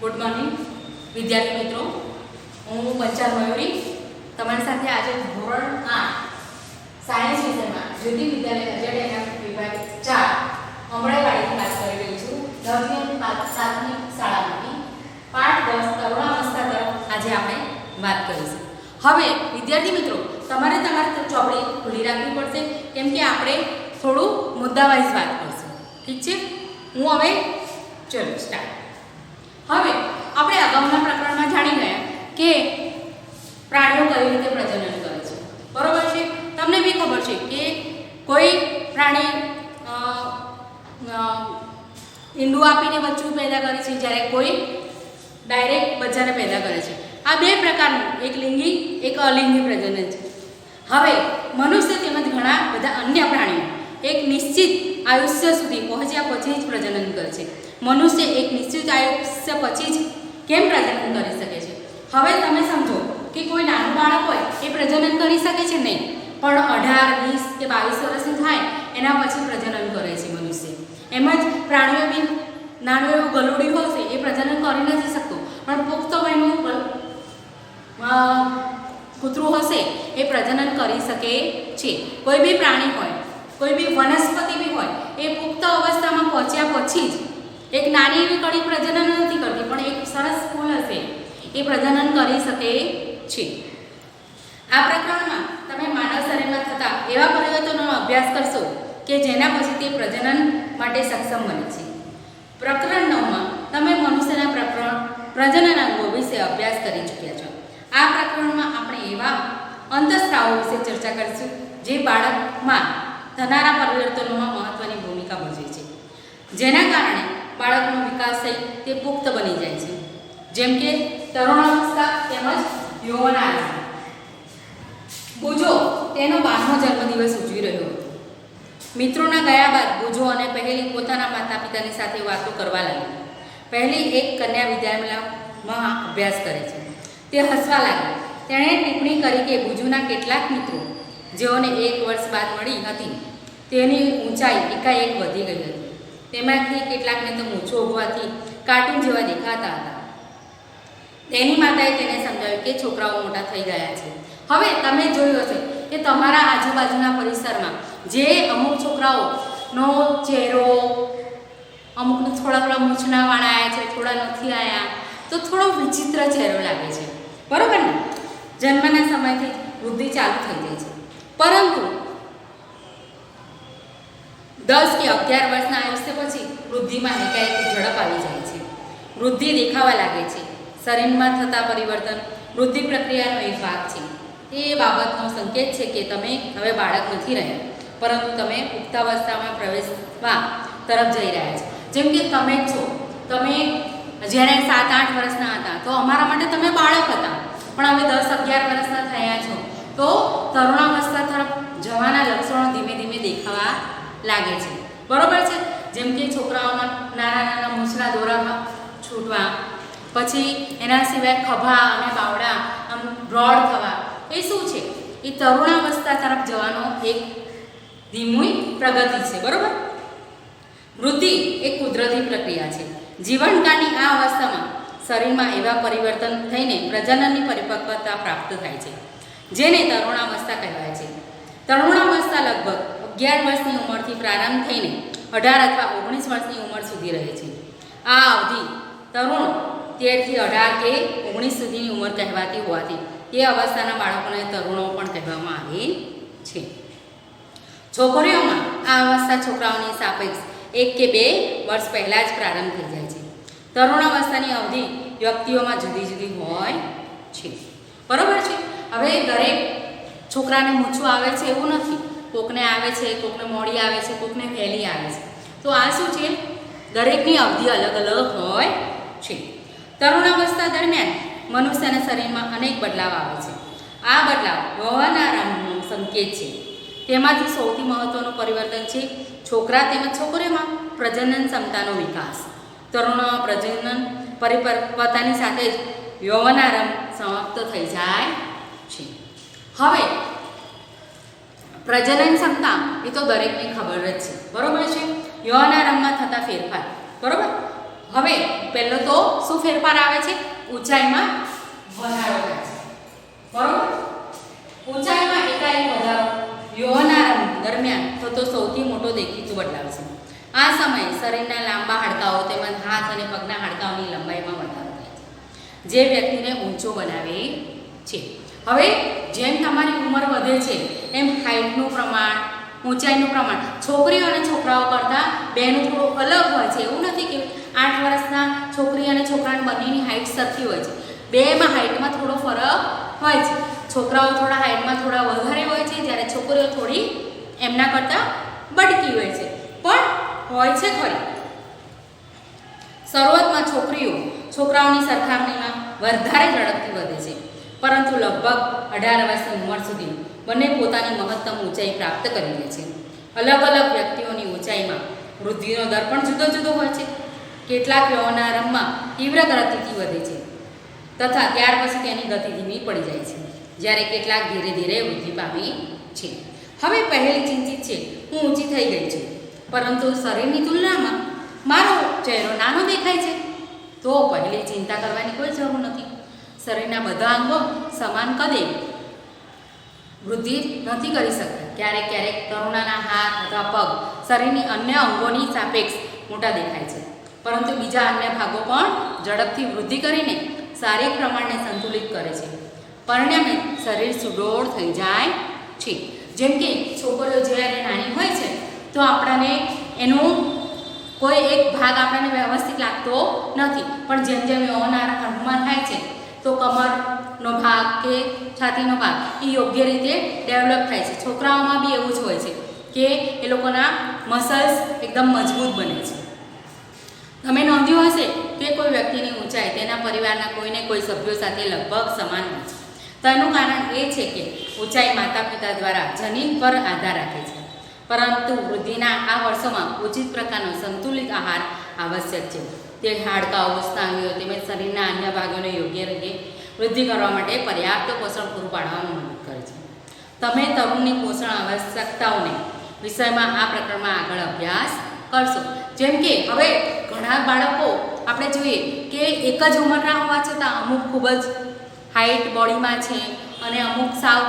Good morning વિદ્યાર્થી મિત્રો. હું પંચાલ મયુરી. તમારી સાથે આજે ધોરણ આઠ સાયન્સ વિષયમાં જ્યોતિ વિદ્યાલય અજેડ વિભાગ ચાર અમરાઈવાડીથી વાત કરી રહી છું. દસમી સાતમી શાળામાંથી. પાઠ દસ તરુણાવસ્થા તરફ આજે આપણે વાત કરીશું. હવે, વિદ્યાર્થી મિત્રો, તમારે તમારી ચોપડી ખુલ્લી રાખવી પડશે. કેમ કે આપણે થોડું મુદ્દાવાઇઝ વાત કરીશું. ઠીક છે? હું હવે ચલો સ્ટાર્ટ હવે, આપણે અગાઉના પ્રકરણમાં જાણી ગયા કે પ્રાણીઓ કઈ રીતે પ્રજનન કરે છે. બરોબર છે? તમને બી ખબર છે કે કોઈ પ્રાણી ઈંડું આપીને બચ્ચું પેદા કરે છે, જ્યારે કોઈ ડાયરેક્ટ બચ્ચાને પેદા કરે છે. આ બે પ્રકારનું, એક લિંગી, એક અલિંગી પ્રજનન છે. હવે, મનુષ્ય તેમજ ઘણા બધા અન્ય પ્રાણીઓ, એક નિશ્ચિત આયુષ્ય સુધી પહોંચ્યા પછી જ પ્રજનન કરે છે. મનુષ્ય એક નિશ્ચિત આયુષ્ય પછી જ કેમ પ્રજનન કરી શકે છે? હવે તમે સમજો કે કોઈ નાનું બાળક હોય એ પ્રજનન કરી શકે છે નહીં. પણ અઢાર, વીસ કે બાવીસ વર્ષનું થાય, એના પછી પ્રજનન કરે છે મનુષ્ય. એમ જ પ્રાણીઓ બી નાનું એવું ગલુડિયું હશે એ પ્રજનન કરી નથી શકતું. પણ પુખ્ત વયનું કૂતરું હશે, એ પ્રજનન કરી શકે છે. કોઈ બી પ્રાણી હોય કોઈ બી વનસ્પતિ બી હોય, એ પુખ્ત અવસ્થામાં પહોંચ્યા પછી જ એક નાની એવી કડી પ્રજનન નથી કરતી, પણ એક સરસ ફૂલ હશે, એ પ્રજનન કરી શકે છે. આ પ્રકરણમાં તમે માનવ શરીરમાં થતા એવા પરિવર્તનોનો અભ્યાસ કરશો કે જેના પછી તે પ્રજનન માટે સક્ષમ બને છે. પ્રકરણ નવમાં તમે મનુષ્યના પ્રકરણ, પ્રજનન અંગો વિશે અભ્યાસ કરી ચૂક્યા છો. આ પ્રકરણમાં આપણે એવા અંતઃસ્ત્રાવો વિશે ચર્ચા કરીશું, જે બાળકમાં થનારા પરિવર્તનોમાં મહત્ત્વની ભૂમિકા ભજવે છે. જેના કારણે બાળકનો વિકાસ થઈ તે પુખ્ત બની જાય છે. જેમ કે તરુણાવસ્થા તેમજ યૌવનાવસ્થા બુજો તેનો બારમો જન્મદિવસ ઉજવી રહ્યો હતો. મિત્રોના ગયા બાદ બુજો અને પહેલી પોતાના માતા પિતાની સાથે વાતો કરવા લાગી. પહેલી એક કન્યા વિદ્યાલયમાં અભ્યાસ કરે છે. તે હસવા લાગી. તેણે ટિપ્પણી કરી કે બુજુના કેટલાક મિત્રો જેઓને એક વર્ષ બાદ મળી હતી. તેની ઊંચાઈ એકાએક વધી ગઈ હતી. તેમાંથી કેટલાકને તો મૂછો હોવાથી કાર્ટૂન જેવા દેખાતા હતા. તેની માતાએ તેને સમજાવ્યું કે છોકરાઓ મોટા થઈ ગયા છે. હવે તમે જોયું હશે કે તમારા આજુબાજુના પરિસરમાં જે અમુક છોકરાઓનો ચહેરો, અમુકને થોડા થોડા મૂછનાવાળા આવ્યા છે, થોડા નથી આવ્યા તો થોડો વિચિત્ર ચહેરો લાગે છે. બરાબર ને? જન્મના સમયથી વૃદ્ધિ ચાલુ થઈ જાય છે. પરંતુ દસ કે અગિયાર વર્ષના આયુષ્ય પછી વૃદ્ધિમાં એકાએક ઝડપ આવી જાય છે. વૃદ્ધિ દેખાવા લાગે છે. શરીરમાં થતા પરિવર્તન, વૃદ્ધિ પ્રક્રિયાનો એક ભાગ છે. એ બાબતનો સંકેત છે કે તમે હવે બાળક નથી રહ્યા, પરંતુ તમે પુખ્તાવસ્થામાં પ્રવેશવા તરફ જઈ રહ્યા છો. જેમ કે તમે છો. તમે જ્યારે સાત આઠ વર્ષના હતા, તો અમારા માટે તમે બાળક હતા. પણ હવે દસ અગિયાર વર્ષના થયા છો. તો તરુણાવસ્થા તરફ જવાના લક્ષણો ધીમે ધીમે દેખાવા લાગે છે. બરોબર છે? જેમ કે છોકરાઓમાં નાના નાના મૂછના દોરા છૂટવા, પછી એના સિવાય ખભા અને બાવડા આમ બ્રોડ થવા. એ શું છે? એ તરુણાવસ્થા તરફ જવાનો એક ધીમું પ્રગતિ છે. બરોબર? વૃદ્ધિ એ કુદરતી પ્રક્રિયા છે. જીવનકાળની આ અવસ્થામાં શરીરમાં એવા પરિવર્તન થઈને પ્રજનનની પરિપક્વતા પ્રાપ્ત થાય છે. જેને તરુણાવસ્થા કહેવાય છે. તરુણાવસ્થા લગભગ અગિયાર વર્ષની ઉંમરથી પ્રારંભ થઈને અઢાર અથવા ઓગણીસ વર્ષની ઉંમર સુધી રહે છે. આ અવધિ તરુણ તેરથી અઢાર કે ઓગણીસ સુધીની ઉંમર કહેવાતી હોવાથી તે અવસ્થાના બાળકોને તરુણો પણ કહેવામાં આવે છે. છોકરીઓમાં આ અવસ્થા છોકરાઓની સાપેક્ષ એક કે બે વર્ષ પહેલાં જ પ્રારંભ થઈ જાય છે. તરુણાવસ્થાની અવધિ વ્યક્તિઓમાં જુદી જુદી હોય છે. બરાબર છે? હવે દરેક છોકરાને મૂછું આવે છે એવું નથી. કોકને આવે છે, કોકને મોડી આવે છે, કોકને વહેલી આવે છે. તો આ શું છે? દરેકની અવધિ અલગ અલગ હોય છે. તરુણાવસ્થા દરમિયાન મનુષ્યના શરીરમાં અનેક બદલાવ આવે છે. આ બદલાવ વહનારામનો સંકેત છે. તેમાંથી સૌથી મહત્વનું પરિવર્તન છે છોકરા તેમજ છોકરીઓમાં પ્રજનન ક્ષમતાનો વિકાસ. તરુણ પ્રજનન પરિપક્વતાની સાથે જ યૌવનારંભ સમાપ્ત થઈ જાય છે. હવે, પ્રજનન ક્ષમતા, એ તો દરેકને ખબર જ છે. બરોબર છે? યૌવનારંભમાં થતા ફેરફાર. બરોબર? હવે, પહેલો તો શું ફેરફાર આવે છે? ઊંચાઈમાં વધારો થાય છે. બરોબર? ઊંચાઈમાં એકાએક વધારો. રંગ દરમિયાન થતો સૌથી મોટો દેખીતો બદલાવ છે. આ સમયે શરીરના લાંબા હાડકાઓ તેમજ હાથ અને પગના હાડકાઓની લંબાઈમાં વધારો થાય છે. જે વ્યક્તિને ઊંચો બનાવે હવે જેમ તમારી ઉંમર વધે છે, એમ હાઇટનું પ્રમાણ, ઊંચાઈનું પ્રમાણ, છોકરીઓ અને છોકરાઓ કરતાં બેનું થોડું અલગ હોય છે. એવું નથી કે આઠ વર્ષના છોકરી અને છોકરાની બંનેની હાઇટ સરખી હોય છે. બેમાં હાઇટમાં થોડો ફરક હોય છે. છોકરાઓ થોડા હાઇટમાં થોડા વધારે હોય છે, જ્યારે છોકરીઓ થોડી એમના કરતાં બટકી હોય છે. પણ હોય છે ખરી. શરૂઆતમાં છોકરીઓ, છોકરાઓની સરખામણીમાં વધારે ઝડપથી વધે છે. પરંતુ લગભગ અઢાર વર્ષની ઉંમર સુધી બંને પોતાની મહત્તમ ઊંચાઈ પ્રાપ્ત કરી લે છે. અલગ અલગ વ્યક્તિઓની ઊંચાઈમાં વૃદ્ધિનો દર પણ જુદો જુદો હોય છે. કેટલાક યૌવનારંભમાં તીવ્ર ગતિથી વધે છે તથા ત્યાર પછી તેની ગતિ ધીમી પડી જાય છે, જ્યારે કેટલાક ધીરે ધીરે વૃદ્ધિ પામી છે. હવે પહેલી ચિંતિત છે, હું ઊંચી થઈ ગઈ છું, પરંતુ શરીરની તુલનામાં મારો ચહેરો નાનો દેખાય છે. તો પહેલી ચિંતા કરવાની કોઈ જરૂર નથી. શરીરના બધા અંગો સમાન કદે? વૃદ્ધિ નથી કરી શકતા. ક્યારેક ક્યારેક તરુણાના હાથ અથવા પગ શરીરની અન્ય અંગોની સાપેક્ષ મોટા દેખાય છે. પરંતુ બીજા અન્ય ભાગો પણ ઝડપથી વૃદ્ધિ કરીને શારીરિક પ્રમાણને સંતુલિત કરે છે. પરિણામે શરીર સુડોળ થઈ જાય છે. જેમ કે છોકરીઓ જ્યારે નાની હોય છે, તો આપણને એનું કોઈ એક ભાગ આપણને વ્યવસ્થિત લાગતો નથી. પણ જેમ જેમ યૌવનારા અંગમાં થાય છે તો કમરનો ભાગ કે છાતીનો ભાગ એ યોગ્ય રીતે ડેવલપ થાય છે. છોકરાઓમાં બી એવું જ હોય છે કે એ લોકોના મસલ્સ એકદમ મજબૂત બને છે. તમે નોંધ્યું હશે કે કોઈ વ્યક્તિની ઊંચાઈ તેના પરિવારના કોઈને કોઈ સભ્યો સાથે લગભગ સમાન હોય છે. તેનું કારણ એ છે કે ઊંચાઈ માતા પિતા દ્વારા જનીન પર આધાર રાખે છે. પરંતુ વૃદ્ધિના આ વર્ષોમાં ઉચિત પ્રકારનો સંતુલિત આહાર આવશ્યક છે તે હાડકા અવસ્થા અંગો તેમજ શરીરના અન્ય ભાગોને યોગ્ય રીતે વૃદ્ધિ કરવા માટે પર્યાપ્ત પોષણ પૂરું પાડવામાં મદદ કરે છે તમે તરુણની પોષણ આવશ્યકતાઓને વિષયમાં આ પ્રકરણમાં આગળ અભ્યાસ કરશો. જેમ કે હવે ઘણા બાળકો આપણે જોઈએ કે એક જ ઉંમરના હોવા છતાં અમુક ખૂબ જ હાઈટ બોડીમાં છે અને અમુક સાવ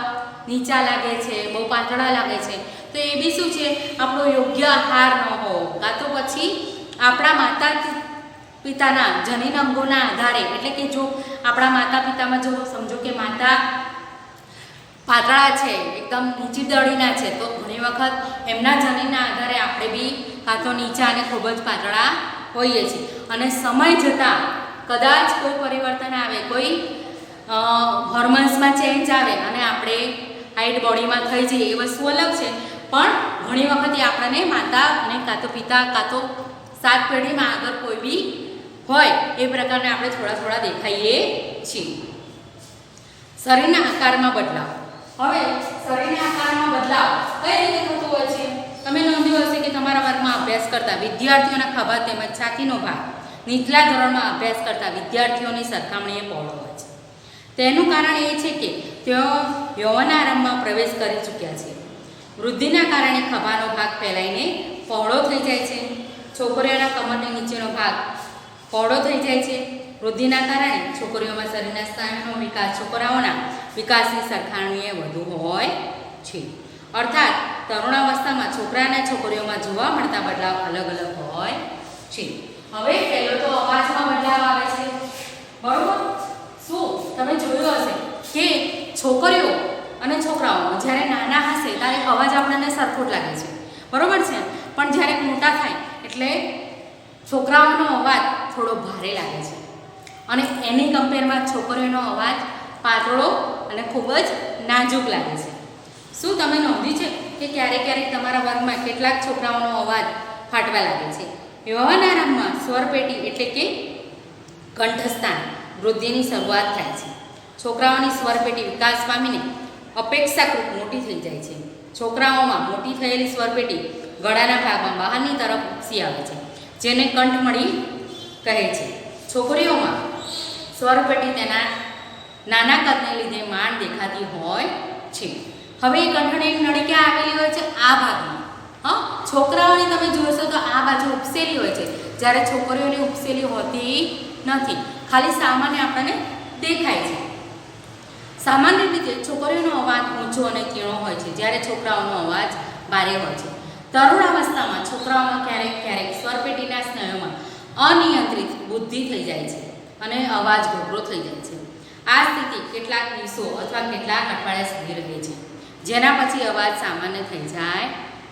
નીચા લાગે છે, બહુ પાતળા લાગે છે. તો એ બી શું છે? આપણો યોગ્ય આહાર ન હોવો. કાં તો પછી આપણા માતા પિતાના, જનીન અંગોના આધારે. એટલે કે જો આપણા માતા પિતામાં જો સમજો કે માતા પાતળા છે, એકદમ નીચી દળીના છે, તો ઘણી વખત એમના જનીનના આધારે આપણે બી તો નીચા અને ખૂબ જ પાતળા હોઈએ છીએ. અને સમય જતાં કદાચ કોઈ પરિવર્તન આવે, કોઈ હોર્મોન્સમાં ચેન્જ આવે અને આપણે હાઈટ બોડીમાં થઈ જઈએ, એ વસ્તુ અલગ છે. પણ ઘણી વખત એ આપણને માતા અને કાં તો પિતા, કાં તો સાત પેઢીમાં આગળ કોઈ બી હોય એ પ્રકારને આપણે થોડા થોડા દેખાઈએ છીએ. શરીરના આકારમાં બદલાવ. હવે શરીરના આકારમાં બદલાવ કઈ રીતે થતો હોય છે? તમે નોંધ્યું હશે કે તમારા વર્ગમાં અભ્યાસ કરતા વિદ્યાર્થીઓના ખભા તેમજ છાતીનો ભાગ નીચલા ધોરણમાં અભ્યાસ કરતા વિદ્યાર્થીઓની સરખામણીએ પહોળો હોય છે. તેનું કારણ એ છે કે તેઓ યૌવનારંભમાં પ્રવેશ કરી ચૂક્યા છે. વૃદ્ધિના કારણે ખભાનો ભાગ ફેલાઈને પહોળો થઈ જાય છે. છોકરીઓના કમરની નીચેનો ભાગ પહોળો થઈ જાય છે. વૃદ્ધિના કારણે છોકરીઓમાં શરીરના સ્થાનનો વિકાસ છોકરાઓના વિકાસની સરખામણીએ વધુ હોય છે. અર્થાત, તરુણાવસ્થામાં છોકરા અને છોકરીઓમાં જોવા મળતા બદલાવ અલગ અલગ હોય છે. હવે પહેલો તો અવાજમાં બદલાવ આવે છે. બરોબર? શું? તમે જોયું હશે કે છોકરીઓ અને છોકરાઓ જ્યારે નાના હશે ત્યારે અવાજ આપણને સરખો જ લાગે છે. બરોબર છે? પણ જ્યારે મોટા થાય એટલે છોકરાઓનો અવાજ થોડો ભારે લાગે છે. અને એની કમ્પેરમાં છોકરીઓનો અવાજ પાતળો અને ખૂબ જ નાજુક લાગે છે. શું તમે નોંધ્યું છે કે ક્યારેક ક્યારેક તમારા વર્ગમાં કેટલાક છોકરાઓનો અવાજ ફાટવા લાગે છે? યૌવનારંભમાં સ્વરપેટી એટલે કે કંઠસ્થાન વૃદ્ધિની શરૂઆત થાય છે. છોકરાઓની સ્વરપેટી વિકાસ પામીને અપેક્ષાકૃત મોટી થઈ જાય છે. છોકરાઓમાં મોટી થયેલી સ્વરપેટી ગળાના ભાગમાં બહારની તરફ ઉપસી આવે છે, જેને કંઠમણી કહે છે. છોકરીઓમાં સ્વરપેટી તેના નાના કદને લીધે માંડ દેખાતી હોય છે. હવે એ કંઠણી નળી આવેલી હોય છે? આ ભાગમાં. હા? છોકરાઓની તમે જોશો તો આ બાજુ ઉપસેલી હોય છે. જ્યારે છોકરીઓની ઉપસેલી હોતી નથી. ખાલી સામાન્ય આપણને દેખાય છે. સામાન્ય રીતે છોકરીઓનો અવાજ ઊંચો અને કીણો હોય છે. જ્યારે છોકરાઓનો અવાજ ભારે હોય છે. તરુણાવસ્થામાં છોકરાઓમાં ક્યારેક ક્યારેક સ્વરપેટીના સ્નાયુમાં અનિયંત્રિત બુદ્ધિ થઈ જાય છે અને અવાજ ઘોઘરો થઈ જાય છે. આ સ્થિતિ કેટલાક દિવસો અથવા કેટલાક અઠવાડિયા સુધી રહે છે, જેના પછી અવાજ સામાન્ય થઈ જાય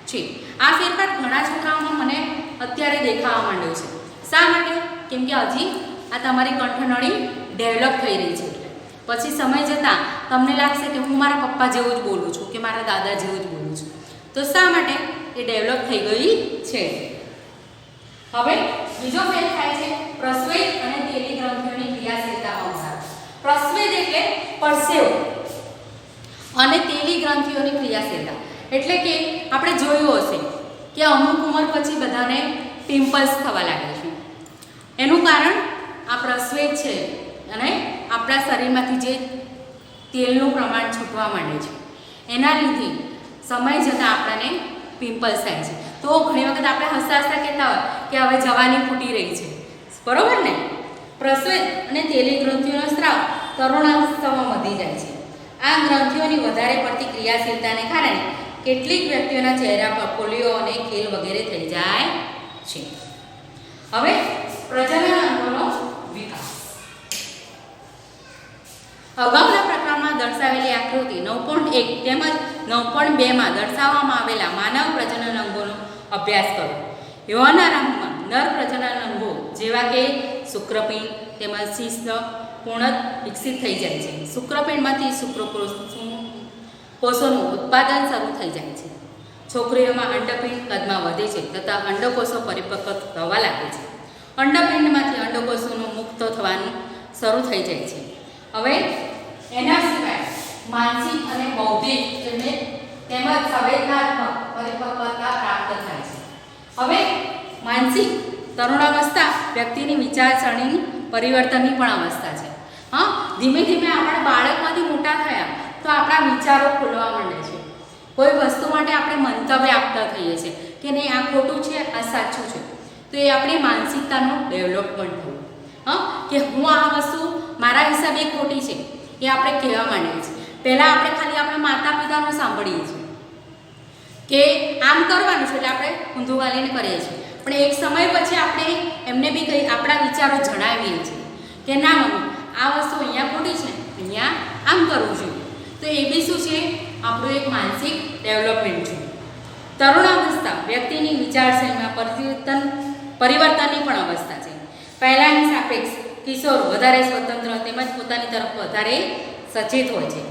છે. આ ફેરફાર ઘણા છોકરાઓમાં મને અત્યારે દેખાવા માંડ્યો છે. શા માટે? કેમ કે હજી આ તમારી કંઠનળી ડેવલપ થઈ રહી છે. એટલે પછી સમય જતાં તમને લાગશે કે હું મારા પપ્પા જેવું જ બોલું છું કે મારા દાદા જેવું જ બોલું છું. તો શા માટે? એ ડેવલપ થઈ ગઈ છે. હવે બીજો ફેર થાય છે પ્રસ્વેદ અને તેલી ગ્રંથિઓની ક્રિયાશીલતા વધારો પ્રસ્વેદ એટલે પરસેવો અને તેલી ગ્રંથિઓની ક્રિયાશીલતા. એટલે કે આપણે જોયું હશે કે અમુક ઉંમર પછી બધાને પિમ્પલ્સ થવા લાગે છે. એનું કારણ આ પ્રસ્વેદ છે અને આપણા શરીરમાંથી જે તેલનું પ્રમાણ છૂટવા માંડે છે. એના લીધે સમય જતાં આપણને પિમ્પલ્સ થાય છે. તો ઘણી વખત આપણે હસતા હસતા કહેતા હોય કે હવે જવાની ફૂટી રહી છે. બરોબર ને? પ્રસ્વેદ અને તેલી ગ્રંથિઓનો સ્ત્રાવ તરુણાવસ્થામાં વધી જાય છે. આ ગ્રંથિઓની વધારે પડતી ક્રિયાશીલતાને કારણે કેટલીક વ્યક્તિઓના ચહેરા પર પોલિયો અને ખેલ વગેરે થઈ જાય છે. હવે પ્રજનન અંગોનો વિકાસ. અગાઉના પ્રકરણમાં દર્શાવેલી આકૃતિ નવ પોઈન્ટ એક તેમજ નવ પોઈન્ટ બેમાં દર્શાવવામાં આવેલા માનવ પ્રજનન અંગોનો અભ્યાસ કરો. યૌવનારંભમાં નર પ્રજનન અંગો જેવા કે શુક્રપિંડ તેમજ શિસ્ત પૂર્ણ વિકસિત થઈ જાય છે. શુક્રપિંડમાંથી શુક્રકોષ કોષોનું ઉત્પાદન શરૂ થઈ જાય છે. છોકરીઓમાં અંડપિંડ કદમાં વધે છે તથા અંડકોષો પરિપક્વ થવા લાગે છે. અંડપિંડમાંથી અંડકોષોનું મુક્ત થવાનું શરૂ થઈ જાય છે. હવે એના સિવાય માનસિક અને બૌદ્ધિક એટલે તેમજ સંવેદનાત્મક પરિપક્વતા પ્રાપ્ત થાય છે. હવે માનસિક તરુણાવસ્થા વ્યક્તિની વિચારસરણીની પરિવર્તનની પણ અવસ્થા છે. હા, ધીમે ધીમે આપણે બાળકમાંથી મોટા થયા તો આપણા વિચારો ખોલવા માંડે છે. કોઈ વસ્તુ માટે આપણે મંતવ્ય આપતા થઈએ છીએ કે નહીં, આ ખોટું છે, આ સાચું છે, તો એ આપણી માનસિકતાનું ડેવલપમેન્ટ થયું. હા, કે હું આ વસ્તુ મારા હિસાબે ખોટી છે એ આપણે કહેવા માંડીએ છીએ. પહેલાં આપણે ખાલી આપણા માતા પિતાનું સાંભળીએ છીએ. કે આમ કરવાનું છે એટલે આપણે ઊંધું ગાલીને કરીએ છીએ. પણ એક સમય પછી આપણે એમને બી કંઈ આપણા વિચારો જણાવીએ છીએ કે ના મમ્મી, આ વસ્તુ અહીંયા ખોટી છે. અહીંયા આમ કરવું જોઈએ. તો એ બી શું છે? આપણું એક માનસિક ડેવલપમેન્ટ છે. તરુણાવસ્થા વ્યક્તિની વિચારશૈલીમાં પરિવર્તન, પરિવર્તનની પણ અવસ્થા છે. પહેલાંની સાપેક્ષ કિશોર વધારે સ્વતંત્ર તેમજ પોતાની તરફ વધારે સચેત હોય છે.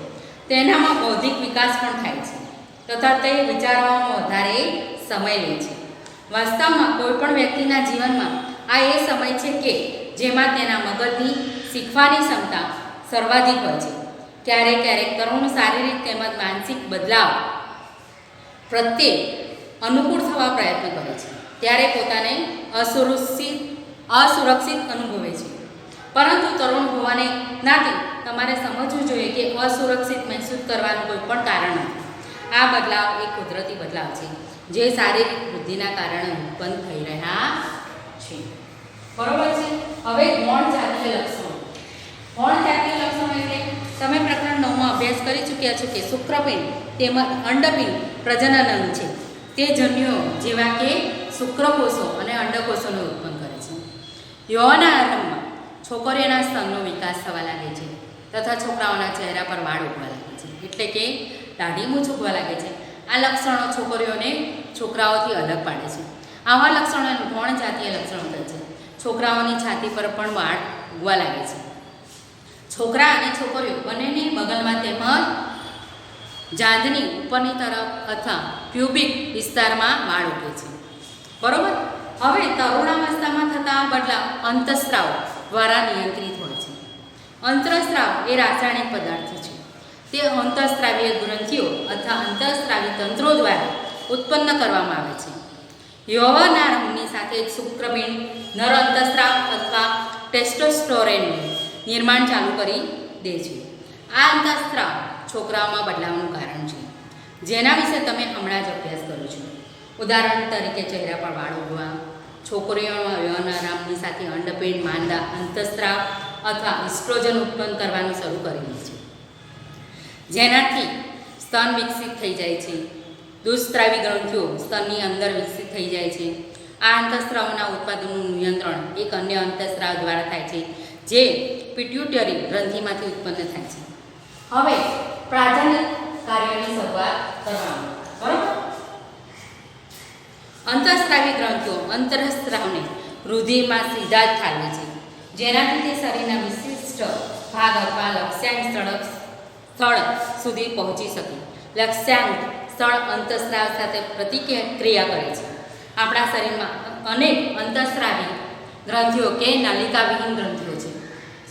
તેનામાં બૌદ્ધિક વિકાસ પણ થાય છે. તથા તે વિચારવામાં વધારે સમય લે છે. વાસ્તવમાં કોઈપણ વ્યક્તિના જીવનમાં આ એ સમય છે કે જેમાં તેના મગજની શીખવાની ક્ષમતા સર્વાધિક હોય છે. ક્યારેક ક્યારેક તરુણ શારીરિક તેમજ માનસિક બદલાવ પ્રત્યે અનુકૂળ થવા પ્રયત્ન કરે છે. ત્યારે પોતાને અસુરક્ષિત અસુરક્ષિત અનુભવે છે. પરંતુ તરુણ હોવાને નાતે તમારે સમજવું જોઈએ કે અસુરક્ષિત મહેસૂસ કરવાનું કોઈ પણ કારણ નથી. આ બદલાવ એ કુદરતી બદલાવ છે, જે શારીરિક વૃદ્ધિના કારણે ઉત્પન્ન થઈ રહ્યા છે. બરોબર છે? હવે ગૌણ જાતીય લક્ષણો. ગૌણ જાતીય લક્ષણો એટલે તમે પ્રકરણ નવમાં અભ્યાસ કરી ચૂક્યા છો કે શુક્રપિંડ તેમજ અંડપિંડ પ્રજનન અંગ છે. તે જન્યુઓ જેવા કે શુક્રકોષો અને અંડકોષોનું ઉત્પન્ન કરે છે. યૌવના આરંભમાં છોકરીઓના સ્તનનો વિકાસ થવા લાગે છે તથા છોકરાઓના ચહેરા પર વાળ ઉગવા લાગે છે. એટલે કે દાઢી મૂછ ઉગવા લાગે છે. આ લક્ષણો છોકરીઓને છોકરાઓથી અલગ પાડે છે. આવા લક્ષણો ગૌણ જાતીય લક્ષણો કહે છે. છોકરાઓની છાતી પર પણ વાળ ઉગવા લાગે છે. છોકરા અને છોકરીઓ બંનેની બગલમાં તેમજ જાંઘની ઉપરની તરફ અથવા પ્યુબિક વિસ્તારમાં વાળ ઉગે છે. બરોબર? હવે તરુણાવસ્થામાં થતા બદલાવ અંતસ્ત્રાવ દ્વારા નિયંત્રિત હોય છે. અંતરસ્ત્રાવ એ રાસાયણિક પદાર્થ છે. તે અંતઃસ્ત્રાવીય ગ્રંથિઓ અથવા અંતઃસ્ત્રાવી તંત્રો દ્વારા ઉત્પન્ન કરવામાં આવે છે. યૌવનારંભની સાથે જ શુક્રપિંડ નર અંતઃસ્ત્રાવ અથવા ટેસ્ટોસ્ટોરેનનું નિર્માણ ચાલુ કરી દે છે. આ અંતઃસ્ત્રાવ છોકરાઓમાં બદલાવનું કારણ છે. જેના વિશે તમે હમણાં જ અભ્યાસ કરો છો. ઉદાહરણ તરીકે ચહેરા પર વાળ ઉગવા છોકરીઓમાં યૌન સાથે અંડપેટ, માંદા, અંતસ્ત્રાવ અથવા ઇસ્ટ્રોજન ઉત્પન્ન કરવાનું શરૂ કરી દે છે. જેનાથી સ્તન વિકસિત થઈ જાય છે. દુષ્સ્રાવી ગ્રંથિઓ સ્તનની અંદર વિકસિત થઈ જાય છે. આ અંતસ્ત્રાવના ઉત્પાદનનું નિયંત્રણ એક અન્ય અંતસ્ત્રાવ દ્વારા થાય છે, જે પિટ્યુટરી ગ્રંથિમાંથી ઉત્પન્ન થાય છે. હવે પ્રાધાન્ય કાર્યની શરૂઆત કરવાનું બરાબર અંતઃસ્ત્રાવી ગ્રંથિઓ અંતરસ્ત્રાવને રુધિરમાં સીધા જ ઠાલવે છે. જેનાથી તે શરીરના વિશિષ્ટ ભાગ અથવા લક્ષ્યાંક સ્થળ સ્થળ સુધી પહોંચી શકે. લક્ષ્યાંક સ્થળ અંતઃસ્ત્રાવ સાથે પ્રતિક્રિયા કરે છે. આપણા શરીરમાં અનેક અંતઃસ્ત્રાવી ગ્રંથિઓ કે નલિકાવિહીન ગ્રંથિઓ છે.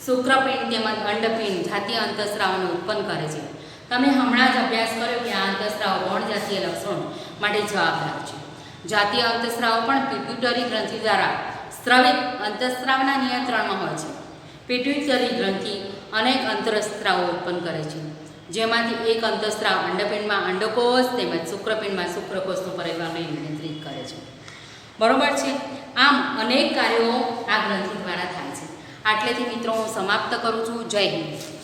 શુક્રપિંડ તેમજ અંડપિંડ જાતીય અંતઃસ્રાવને ઉત્પન્ન કરે છે. તમે હમણાં જ અભ્યાસ કર્યો કે આ અંતસ્ત્રાવ ગૌણ જાતીય લક્ષણો માટે જવાબદાર છે. જાતીય અંતસ્રાવ પણ પિટ્યુટરી ગ્રંથિ દ્વારા સ્રવિત અંતસ્રાવના નિયંત્રણમાં હોય છે. પિટ્યુટરી ગ્રંથિ અનેક અંતરસ્ત્રાવો ઉત્પન્ન કરે છે. જેમાંથી એક અંતઃસ્ત્રાવ અંડપિંડમાં અંડકોષ તેમજ શુક્રપિંડમાં શુક્રકોષનું પરિવારને નિયંત્રિત કરે છે. બરોબર છે? આમ અનેક કાર્યો આ ગ્રંથિ દ્વારા થાય છે. આટલેથી મિત્રો હું સમાપ્ત કરું છું. જય હિન્દ.